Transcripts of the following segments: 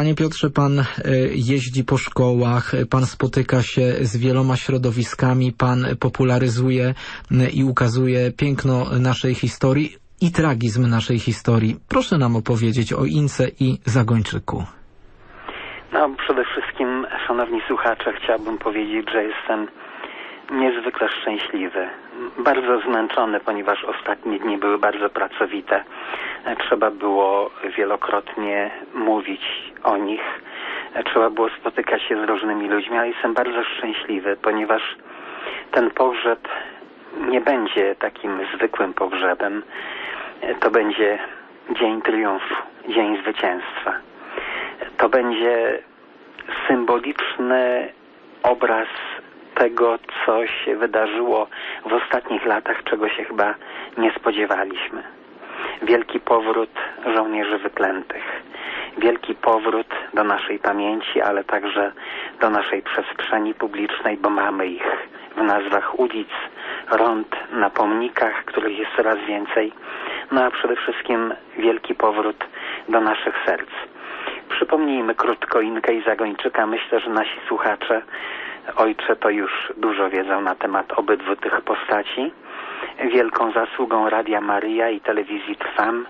Panie Piotrze, pan e, jeździ po szkołach, pan spotyka się z wieloma środowiskami, pan popularyzuje i ukazuje piękno naszej historii i tragizm naszej historii. Proszę nam opowiedzieć o Ince i Zagończyku. No, przede wszystkim, szanowni słuchacze, chciałbym powiedzieć, że jestem niezwykle szczęśliwy. Bardzo zmęczony, ponieważ ostatnie dni były bardzo pracowite. Trzeba było wielokrotnie mówić o nich. Trzeba było spotykać się z różnymi ludźmi, ale jestem bardzo szczęśliwy, ponieważ ten pogrzeb nie będzie takim zwykłym pogrzebem. To będzie dzień triumfu, dzień zwycięstwa. To będzie symboliczny obraz tego, co się wydarzyło w ostatnich latach, czego się chyba nie spodziewaliśmy. Wielki powrót żołnierzy wyklętych. Wielki powrót do naszej pamięci, ale także do naszej przestrzeni publicznej, bo mamy ich w nazwach ulic, rond, na pomnikach, których jest coraz więcej. No a przede wszystkim wielki powrót do naszych serc. Przypomnijmy krótko Inkę i Zagończyka. Myślę, że nasi słuchacze, ojcze, to już dużo wiedzą na temat obydwu tych postaci. Wielką zasługą Radia Maryja i telewizji Trwam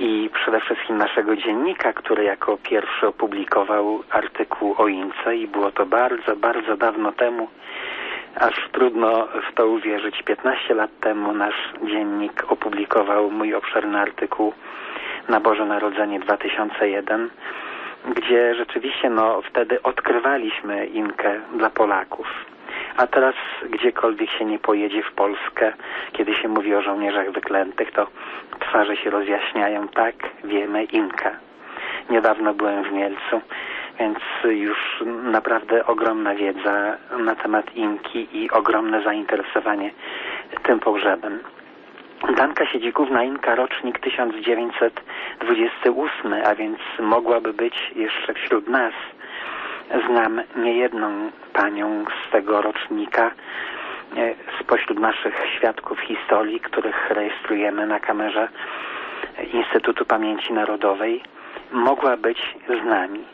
i przede wszystkim naszego dziennika, który jako pierwszy opublikował artykuł o Ince i było to bardzo, bardzo dawno temu, aż trudno w to uwierzyć. 15 lat temu nasz dziennik opublikował mój obszerny artykuł na Boże Narodzenie 2001, gdzie rzeczywiście no, wtedy odkrywaliśmy Inkę dla Polaków. A teraz gdziekolwiek się nie pojedzie w Polskę, kiedy się mówi o żołnierzach wyklętych, to twarze się rozjaśniają. Tak, wiemy, Inka. Niedawno byłem w Mielcu, więc już naprawdę ogromna wiedza na temat Inki i ogromne zainteresowanie tym pogrzebem. Danka Siedzikówna Inka, rocznik 1928, a więc mogłaby być jeszcze wśród nas. Znam niejedną panią z tego rocznika, spośród naszych świadków historii, których rejestrujemy na kamerze Instytutu Pamięci Narodowej, mogła być z nami.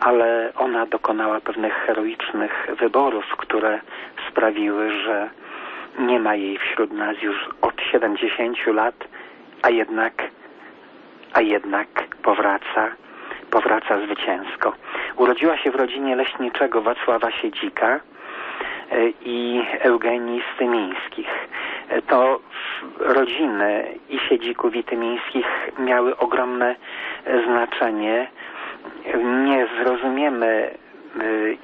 Ale ona dokonała pewnych heroicznych wyborów, które sprawiły, że nie ma jej wśród nas już od 70 lat, a jednak, a jednak powraca, powraca zwycięsko. Urodziła się w rodzinie leśniczego Wacława Siedzika i Eugenii Stymińskich. To rodziny i Siedzików i Tymińskich miały ogromne znaczenie. Nie zrozumiemy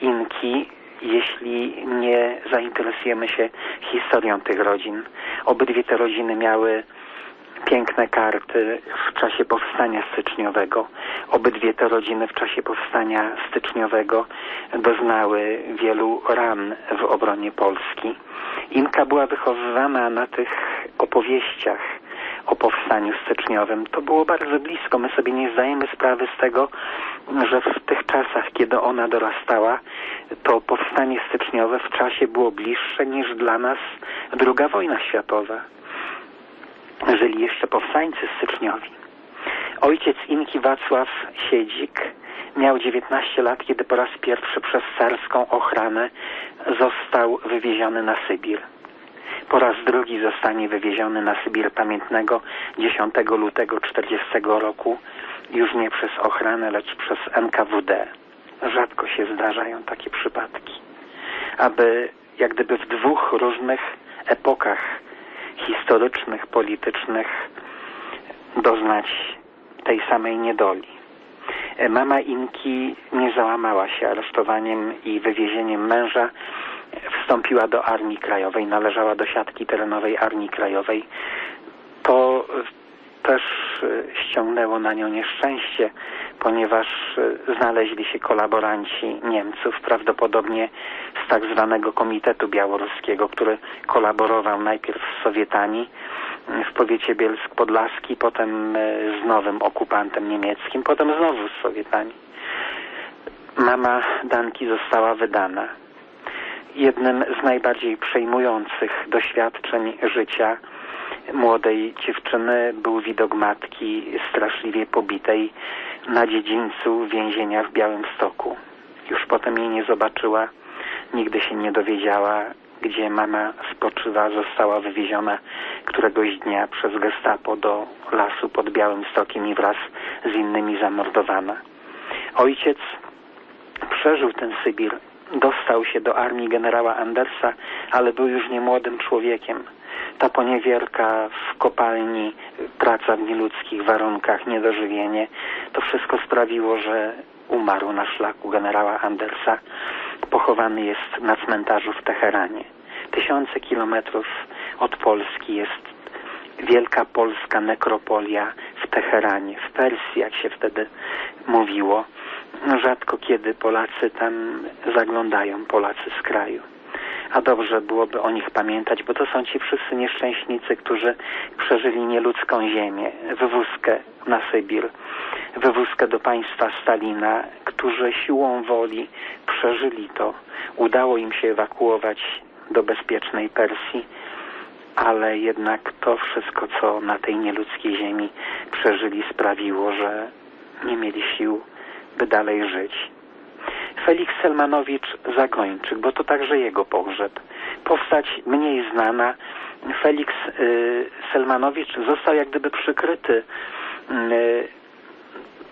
Inki jeśli nie zainteresujemy się historią tych rodzin. Obydwie te rodziny miały piękne karty w czasie powstania styczniowego. Obydwie te rodziny w czasie powstania styczniowego doznały wielu ran w obronie Polski. Inka była wychowywana na tych opowieściach o powstaniu styczniowym. To było bardzo blisko. My sobie nie zdajemy sprawy z tego, że w tych czasach, kiedy ona dorastała, to powstanie styczniowe w czasie było bliższe niż dla nas druga wojna światowa. Żyli jeszcze powstańcy styczniowi. Ojciec Inki Wacław Siedzik miał 19 lat, kiedy po raz pierwszy przez carską ochranę został wywieziony na Sybir. Po raz drugi zostanie wywieziony na Sybir Pamiętnego 10 lutego 40 roku, już nie przez ochranę, lecz przez NKWD. Rzadko się zdarzają takie przypadki. Aby jak gdyby w dwóch różnych epokach historycznych, politycznych doznać tej samej niedoli. Mama Inki nie załamała się aresztowaniem i wywiezieniem męża. Wstąpiła do Armii Krajowej, należała do siatki terenowej Armii Krajowej. To też ściągnęło na nią nieszczęście, ponieważ znaleźli się kolaboranci Niemców, prawdopodobnie z tak zwanego Komitetu Białoruskiego, który kolaborował najpierw z Sowietami w powiecie Bielsk-Podlaski, potem z nowym okupantem niemieckim, potem znowu z Sowietami. Mama Danki została wydana. Jednym z najbardziej przejmujących doświadczeń życia młodej dziewczyny był widok matki straszliwie pobitej na dziedzińcu więzienia w Białymstoku. Już potem jej nie zobaczyła, nigdy się nie dowiedziała, gdzie mama spoczywa. Została wywieziona któregoś dnia przez gestapo do lasu pod Białymstokiem i wraz z innymi zamordowana. Ojciec przeżył ten Sybir, dostał się do armii generała Andersa, ale był już niemłodym człowiekiem. Ta poniewierka w kopalni, praca w nieludzkich warunkach, niedożywienie, to wszystko sprawiło, że umarł na szlaku generała Andersa. Pochowany jest na cmentarzu w Teheranie. Tysiące kilometrów od Polski jest wielka polska nekropolia w Teheranie, w Persji, jak się wtedy mówiło. Rzadko kiedy Polacy tam zaglądają, Polacy z kraju. A dobrze byłoby o nich pamiętać, bo to są ci wszyscy nieszczęśnicy, którzy przeżyli nieludzką ziemię, wywózkę na Sybir, wywózkę do państwa Stalina, którzy siłą woli przeżyli to. Udało im się ewakuować do bezpiecznej Persji, ale jednak to wszystko, co na tej nieludzkiej ziemi przeżyli, sprawiło, że nie mieli sił, by dalej żyć. Felix Selmanowicz Zagończyk, bo to także jego pogrzeb. Postać mniej znana. Felix y, Selmanowicz został jak gdyby przykryty y,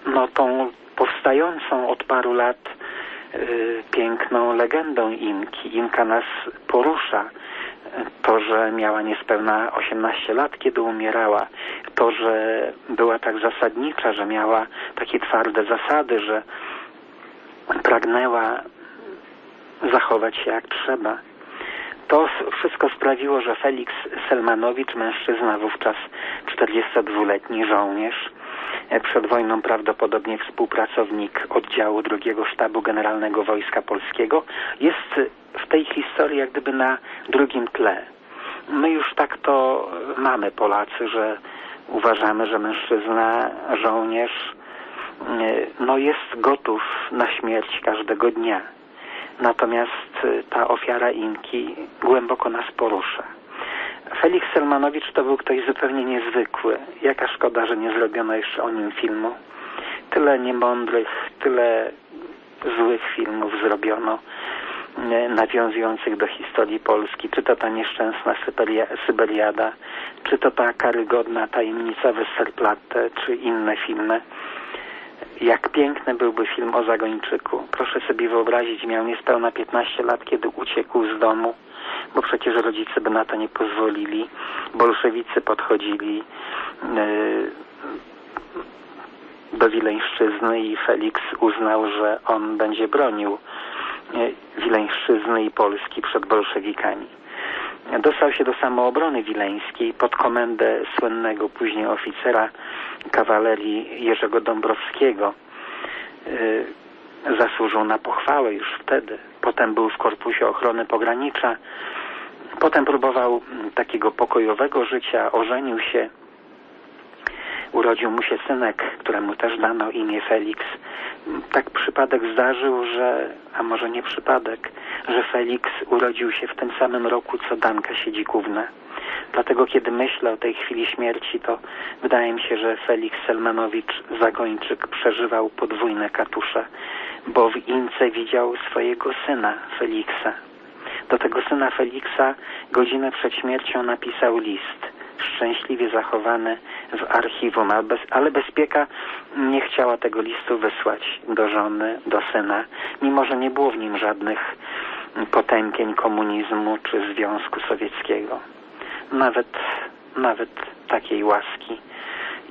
no, tą powstającą od paru lat y, piękną legendą Inki. Inka nas porusza. To, że miała niespełna 18 lat, kiedy umierała, to, że była tak zasadnicza, że miała takie twarde zasady, że pragnęła zachować się jak trzeba. To wszystko sprawiło, że Felix Selmanowicz, mężczyzna wówczas 42-letni żołnierz, przed wojną prawdopodobnie współpracownik oddziału drugiego sztabu generalnego Wojska Polskiego, jest w tej historii jak gdyby na drugim tle. My już tak to mamy Polacy, że uważamy, że mężczyzna, żołnierz no jest gotów na śmierć każdego dnia. Natomiast ta ofiara Inki głęboko nas porusza. Felix Selmanowicz to był ktoś zupełnie niezwykły. Jaka szkoda, że nie zrobiono jeszcze o nim filmu. Tyle niemądrych, tyle złych filmów zrobiono nawiązujących do historii Polski, czy to ta nieszczęsna Syberia, Syberiada, czy to ta karygodna tajemnica Westerplatte, czy inne filmy. Jak piękny byłby film o Zagończyku. Proszę sobie wyobrazić, miał niespełna 15 lat, kiedy uciekł z domu, bo przecież rodzice by na to nie pozwolili. Bolszewicy podchodzili yy, do Wileńszczyzny i Felix uznał, że on będzie bronił Wileńszczyzny i Polski przed bolszewikami. Dostał się do samoobrony wileńskiej pod komendę słynnego później oficera kawalerii Jerzego Dąbrowskiego. Zasłużył na pochwałę już wtedy. Potem był w Korpusie Ochrony Pogranicza. Potem próbował takiego pokojowego życia, ożenił się. Urodził mu się synek, któremu też dano imię Felix. Tak przypadek zdarzył, że, a może nie przypadek, że Felix urodził się w tym samym roku, co Danka Siedzikówna. Dlatego kiedy myślę o tej chwili śmierci, to wydaje mi się, że Felix Selmanowicz Zagończyk przeżywał podwójne katusze, bo w Ince widział swojego syna Feliksa. Do tego syna Feliksa godzinę przed śmiercią napisał list szczęśliwie zachowany w archiwum, ale bezpieka nie chciała tego listu wysłać do żony, do syna, mimo że nie było w nim żadnych potępień komunizmu czy Związku Sowieckiego. Nawet, nawet takiej łaski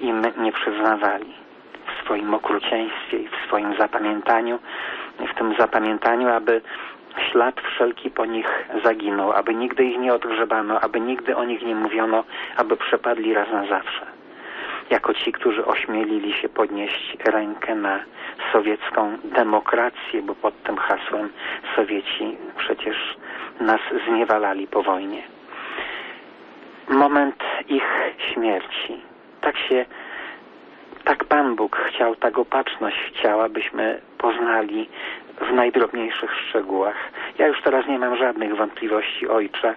im nie przyznawali w swoim okrucieństwie i w swoim zapamiętaniu, w tym zapamiętaniu, aby ślad wszelki po nich zaginął, aby nigdy ich nie odgrzebano, aby nigdy o nich nie mówiono, aby przepadli raz na zawsze. Jako ci, którzy ośmielili się podnieść rękę na sowiecką demokrację, bo pod tym hasłem Sowieci przecież nas zniewalali po wojnie. Moment ich śmierci. Tak się, tak Pan Bóg chciał, tak opatrzność chciał, abyśmy poznali w najdrobniejszych szczegółach. Ja już teraz nie mam żadnych wątpliwości, ojcze,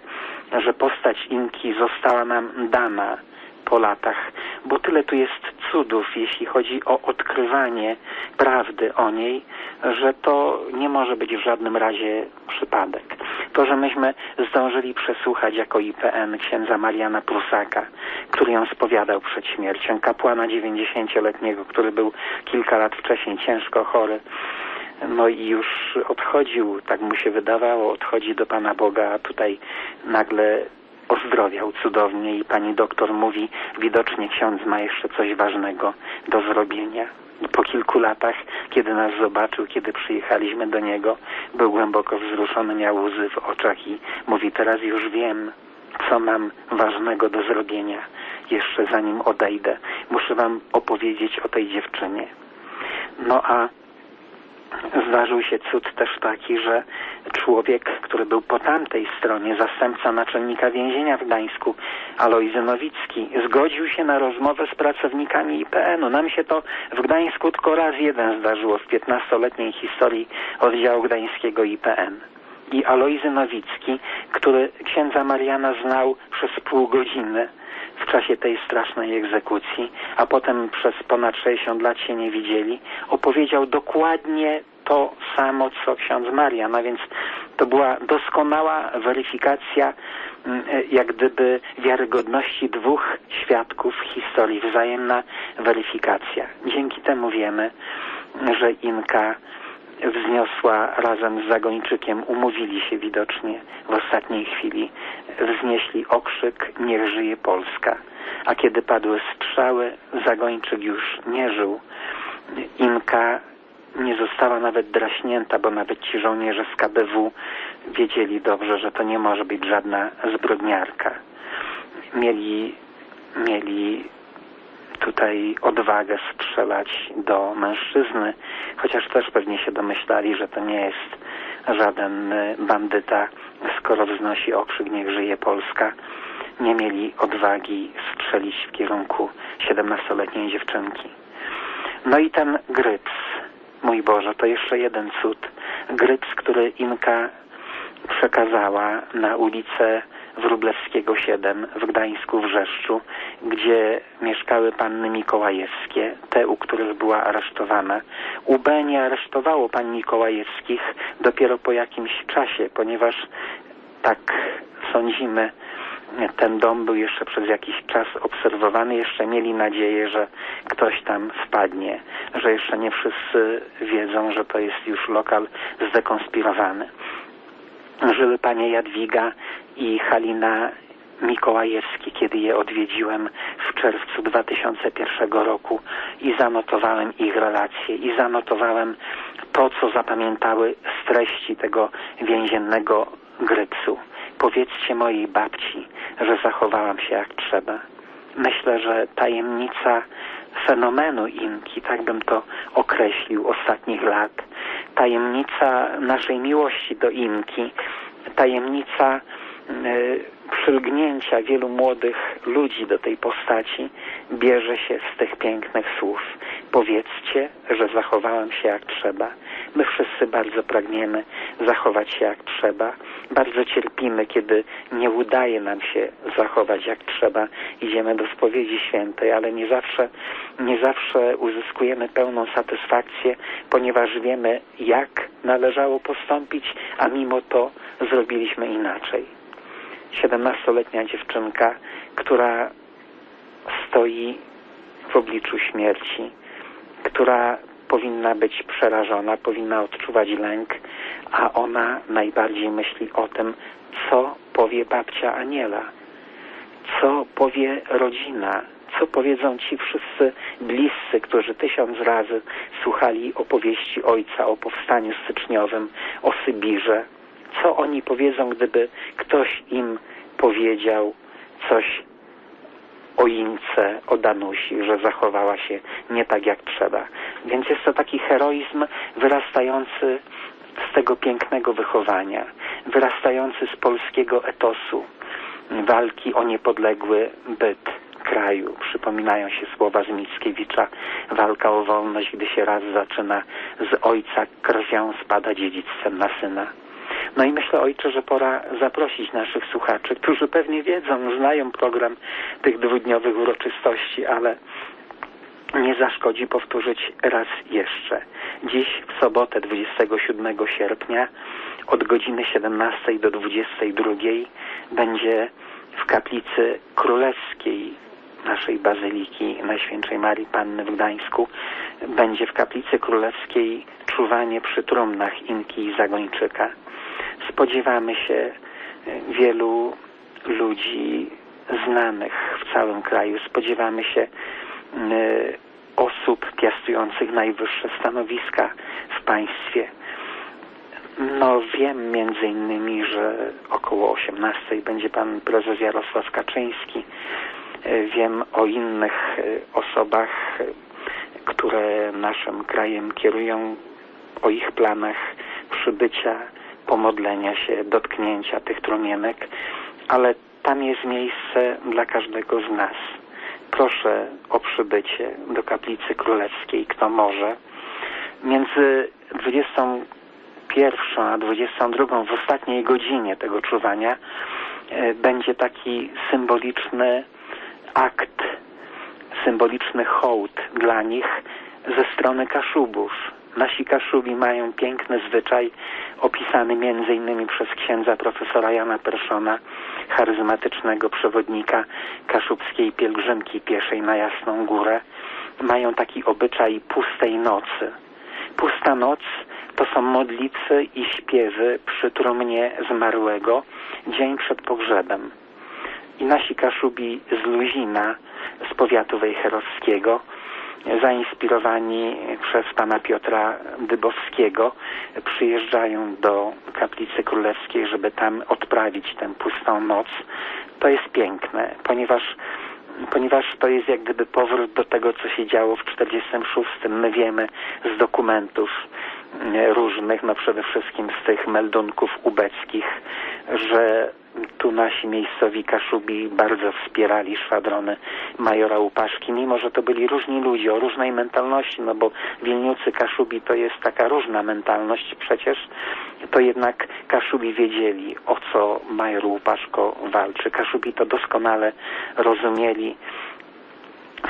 że postać Inki została nam dana po latach, bo tyle tu jest cudów, jeśli chodzi o odkrywanie prawdy o niej, że to nie może być w żadnym razie przypadek. To, że myśmy zdążyli przesłuchać jako IPN księdza Mariana Prusaka, który ją spowiadał przed śmiercią, kapłana 90-letniego, który był kilka lat wcześniej ciężko chory, no i już odchodził, tak mu się wydawało, odchodzi do Pana Boga, a tutaj nagle ozdrowiał cudownie i pani doktor mówi, widocznie ksiądz ma jeszcze coś ważnego do zrobienia. Po kilku latach, kiedy nas zobaczył, kiedy przyjechaliśmy do niego, był głęboko wzruszony, miał łzy w oczach i mówi, teraz już wiem, co mam ważnego do zrobienia, jeszcze zanim odejdę. Muszę wam opowiedzieć o tej dziewczynie. No a zdarzył się cud też taki, że człowiek, który był po tamtej stronie, zastępca naczelnika więzienia w Gdańsku, Alojzy Nowicki, zgodził się na rozmowę z pracownikami IPN-u. Nam się to w Gdańsku tylko raz jeden zdarzyło w 15-letniej historii oddziału gdańskiego IPN. I Alojzy Nowicki, który księdza Mariana znał przez pół godziny, w czasie tej strasznej egzekucji, a potem przez ponad 60 lat się nie widzieli, opowiedział dokładnie to samo, co ksiądz Marian, a więc to była doskonała weryfikacja mm, jak gdyby wiarygodności dwóch świadków historii, wzajemna weryfikacja. Dzięki temu wiemy, że Inka wzniosła razem z Zagończykiem, umówili się widocznie w ostatniej chwili, wznieśli okrzyk Niech żyje Polska. A kiedy padły strzały, Zagończyk już nie żył. Inka nie została nawet draśnięta, bo nawet ci żołnierze z KBW wiedzieli dobrze, że to nie może być żadna zbrodniarka. Mieli, mieli tutaj odwagę strzelać do mężczyzny, chociaż też pewnie się domyślali, że to nie jest żaden bandyta, skoro wznosi okrzyk Niech żyje Polska. Nie mieli odwagi strzelić w kierunku 17-letniej dziewczynki. No i ten gryps, mój Boże, to jeszcze jeden cud. Gryps, który Inka przekazała na ulicę Wróblewskiego 7 w Gdańsku, w Rzeszczu, gdzie mieszkały panny Mikołajewskie, te, u których była aresztowana. UB nie aresztowało pań Mikołajewskich dopiero po jakimś czasie, ponieważ tak sądzimy, ten dom był jeszcze przez jakiś czas obserwowany, jeszcze mieli nadzieję, że ktoś tam wpadnie, że jeszcze nie wszyscy wiedzą, że to jest już lokal zdekonspirowany. Żyły panie Jadwiga i Halina Mikołajewski, kiedy je odwiedziłem w czerwcu 2001 roku i zanotowałem ich relacje i zanotowałem to, co zapamiętały z treści tego więziennego grypsu. Powiedzcie mojej babci, że zachowałam się jak trzeba. Myślę, że tajemnica fenomenu Inki, tak bym to określił, ostatnich lat, tajemnica naszej miłości do Inki, tajemnica y, przylgnięcia wielu młodych ludzi do tej postaci bierze się z tych pięknych słów. Powiedzcie, że zachowałem się jak trzeba. My wszyscy bardzo pragniemy zachować się jak trzeba. Bardzo cierpimy, kiedy nie udaje nam się zachować jak trzeba. Idziemy do spowiedzi świętej, ale nie zawsze, nie zawsze uzyskujemy pełną satysfakcję, ponieważ wiemy, jak należało postąpić, a mimo to zrobiliśmy inaczej. 17-letnia dziewczynka, która stoi w obliczu śmierci, która powinna być przerażona, powinna odczuwać lęk, a ona najbardziej myśli o tym, co powie babcia Aniela, co powie rodzina, co powiedzą ci wszyscy bliscy, którzy tysiąc razy słuchali opowieści ojca o powstaniu styczniowym, o Sybirze. Co oni powiedzą, gdyby ktoś im powiedział coś o Ince, o Danusi, że zachowała się nie tak jak trzeba. Więc jest to taki heroizm wyrastający z tego pięknego wychowania, wyrastający z polskiego etosu, walki o niepodległy byt kraju. Przypominają się słowa z Mickiewicza, walka o wolność, gdy się raz zaczyna z ojca krwią spada dziedzictwem na syna. No i myślę, ojcze, że pora zaprosić naszych słuchaczy, którzy pewnie wiedzą, znają program tych dwudniowych uroczystości, ale nie zaszkodzi powtórzyć raz jeszcze. Dziś w sobotę 27 sierpnia od godziny 17 do 22 będzie w kaplicy królewskiej naszej bazyliki Najświętszej Marii Panny w Gdańsku będzie w kaplicy królewskiej czuwanie przy trumnach Inki i Zagończyka. Spodziewamy się e, wielu ludzi znanych w całym kraju. Spodziewamy się e, osób piastujących najwyższe stanowiska w państwie. No wiem między innymi, że około 18 będzie pan prezes Jarosław Kaczyński. E, Wiem o innych osobach, które naszym krajem kierują, o ich planach przybycia, pomodlenia się, dotknięcia tych trumienek, ale tam jest miejsce dla każdego z nas. Proszę o przybycie do kaplicy królewskiej, kto może. Między 21 a 22 w ostatniej godzinie tego czuwania e, będzie taki symboliczny akt, symboliczny hołd dla nich ze strony Kaszubów. Nasi Kaszubi mają piękny zwyczaj opisany innymi przez księdza profesora Jana Perszona, charyzmatycznego przewodnika kaszubskiej pielgrzymki pieszej na Jasną Górę. Mają taki obyczaj pustej nocy. Pusta noc to są modlitwy i śpiewy przy trumnie zmarłego dzień przed pogrzebem. I nasi Kaszubi z Luzina, z powiatu wejherowskiego, zainspirowani przez pana Piotra Dybowskiego, przyjeżdżają do kaplicy królewskiej, żeby tam odprawić tę pustą noc. To jest piękne, ponieważ ponieważ to jest jak gdyby powrót do tego, co się działo w 46. My wiemy z dokumentów różnych, no przede wszystkim z tych meldunków ubeckich, że tu nasi miejscowi Kaszubi bardzo wspierali szwadrony majora Łupaszki, mimo że to byli różni ludzie o różnej mentalności, no bo Wilniucy Kaszubi to jest taka różna mentalność przecież, to jednak Kaszubi wiedzieli, o co major Łupaszko walczy. Kaszubi to doskonale rozumieli,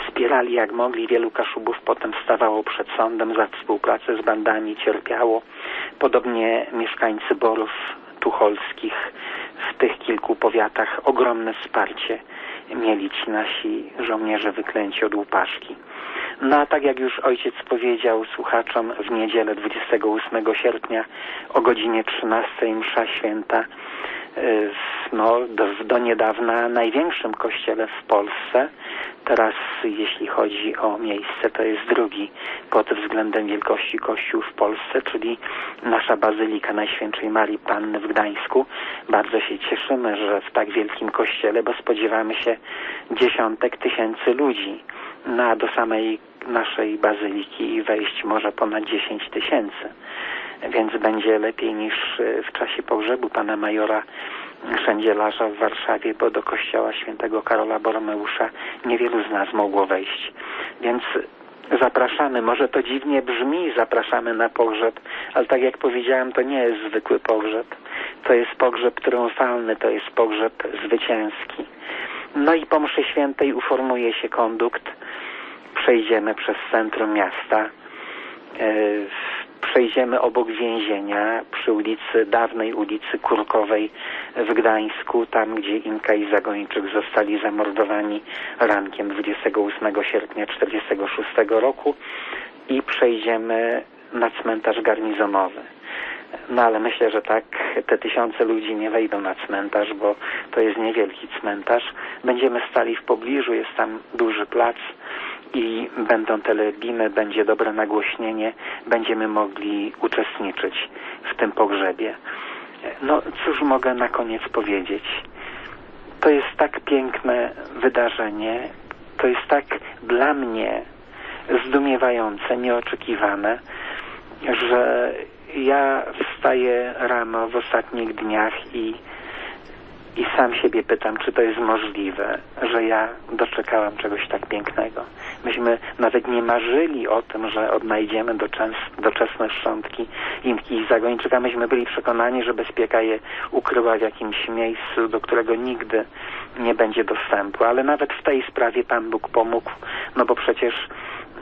wspierali jak mogli. Wielu Kaszubów potem stawało przed sądem za współpracę z bandami, cierpiało. Podobnie mieszkańcy Borów Tucholskich w tych kilku powiatach ogromne wsparcie mieli ci nasi żołnierze wyklęci od łupaszki. No a tak jak już ojciec powiedział słuchaczom w niedzielę 28 sierpnia o godzinie 13 msza święta no, do, niedawna największym kościele w Polsce. Teraz jeśli chodzi o miejsce, to jest drugi pod względem wielkości kościół w Polsce, czyli nasza Bazylika Najświętszej Marii Panny w Gdańsku. Bardzo się cieszymy, że w tak wielkim kościele, bo spodziewamy się dziesiątek tysięcy ludzi. No a do samej naszej bazyliki wejść może ponad 10 tysięcy. Więc będzie lepiej niż y, w czasie pogrzebu pana majora Szędzielarza w Warszawie, bo do kościoła świętego Karola Boromeusza niewielu z nas mogło wejść. Więc zapraszamy, może to dziwnie brzmi, zapraszamy na pogrzeb, ale tak jak powiedziałem, to nie jest zwykły pogrzeb. To jest pogrzeb triumfalny, to jest pogrzeb zwycięski. No i po mszy świętej uformuje się kondukt, przejdziemy przez centrum miasta, e, przejdziemy obok więzienia przy ulicy, dawnej ulicy Kurkowej w Gdańsku, tam gdzie Inka i Zagończyk zostali zamordowani rankiem 28 sierpnia 1946 roku i przejdziemy na cmentarz garnizonowy. No ale myślę, że tak te tysiące ludzi nie wejdą na cmentarz, bo to jest niewielki cmentarz. Będziemy stali w pobliżu, jest tam duży plac i będą telebimy, będzie dobre nagłośnienie, będziemy mogli uczestniczyć w tym pogrzebie. No cóż mogę na koniec powiedzieć? To jest tak piękne wydarzenie, to jest tak dla mnie zdumiewające, nieoczekiwane, że ja wstaję rano w ostatnich dniach i I sam siebie pytam, czy to jest możliwe, że ja doczekałam czegoś tak pięknego. Myśmy nawet nie marzyli o tym, że odnajdziemy doczes- doczesne szczątki Inki i Zagończyka. Myśmy byli przekonani, że bezpieka je ukryła w jakimś miejscu, do którego nigdy nie będzie dostępu. Ale nawet w tej sprawie Pan Bóg pomógł, no bo przecież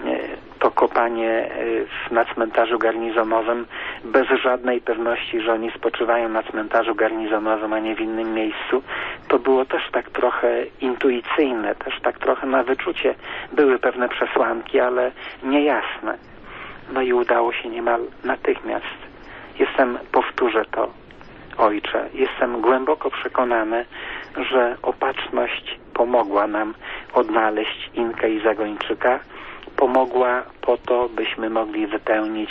e, to kopanie e, na cmentarzu garnizonowym bez żadnej pewności, że oni spoczywają na cmentarzu garnizonowym, a nie w innym miejscu, to było też tak trochę intuicyjne, też tak trochę na wyczucie. Były pewne przesłanki, ale niejasne. No i udało się niemal natychmiast. Jestem, powtórzę to, ojcze, jestem głęboko przekonany, że opatrzność pomogła nam odnaleźć Inkę i Zagończyka, pomogła po to, byśmy mogli wypełnić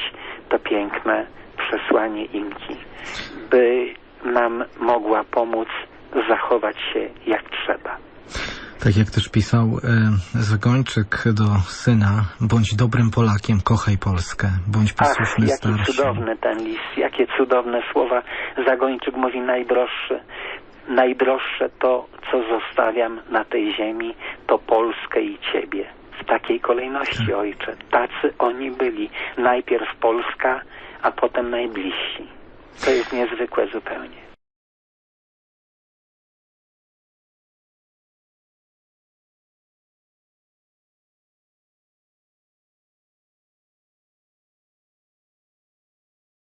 to piękne przesłanie Inki, by nam mogła pomóc zachować się jak trzeba. Tak jak też pisał e, Zagończyk do syna, bądź dobrym Polakiem, kochaj Polskę, bądź Ach, posłuszny jaki starszym. cudowny ten list, jakie cudowne słowa. Zagończyk mówi najdroższy. Najdroższe to, co zostawiam na tej ziemi, to Polskę i Ciebie. W takiej kolejności, ojcze. Tacy oni byli. Najpierw Polska, a potem najbliżsi. To jest niezwykłe zupełnie.